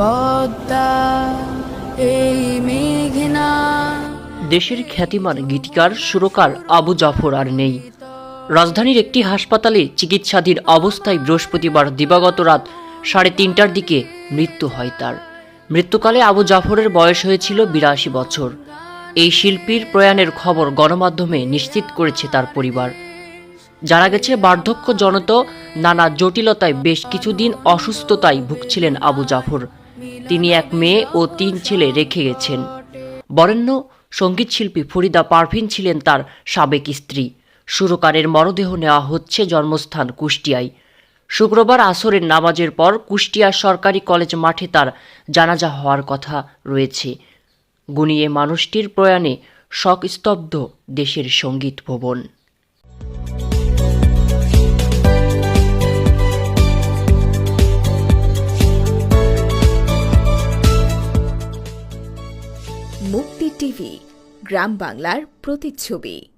পদ্মা, এই মেঘনা। দেশের খ্যাতিমান গীতিকার, সুরকার আবু জাফর আর নেই। রাজধানীর একটি হাসপাতালে চিকিৎসাধীন অবস্থায় বৃহস্পতিবার দিবাগত রাত সাড়ে তিনটার দিকে মৃত্যু হয় তার। মৃত্যুকালে আবু জাফরের বয়স হয়েছিল বিরাশি বছর। এই শিল্পীর প্রয়াণের খবর গণমাধ্যমে নিশ্চিত করেছে তার পরিবার। জানা গেছে, বার্ধক্য জনিত নানা জটিলতায় বেশ কিছুদিন অসুস্থতায় ভুগছিলেন আবু জাফর। তিনি এক মেয়ে ও তিন ছেলে রেখে গেছেন। বরেণ্য সঙ্গীতশিল্পী ফরিদা পারভিন ছিলেন তার সাবেক স্ত্রী। সুরকারের মরদেহ নেওয়া হচ্ছে জন্মস্থান কুষ্টিয়ায়। শুক্রবার আসরের নামাজের পর কুষ্টিয়া সরকারি কলেজ মাঠে তার জানাজা হওয়ার কথা রয়েছে। গুনিয়ে মানুষটির প্রয়াণে শোকস্তব্ধ দেশের সংগীত ভবন। মুক্তি টিভি গ্রাম বাংলার প্রতিচ্ছবি।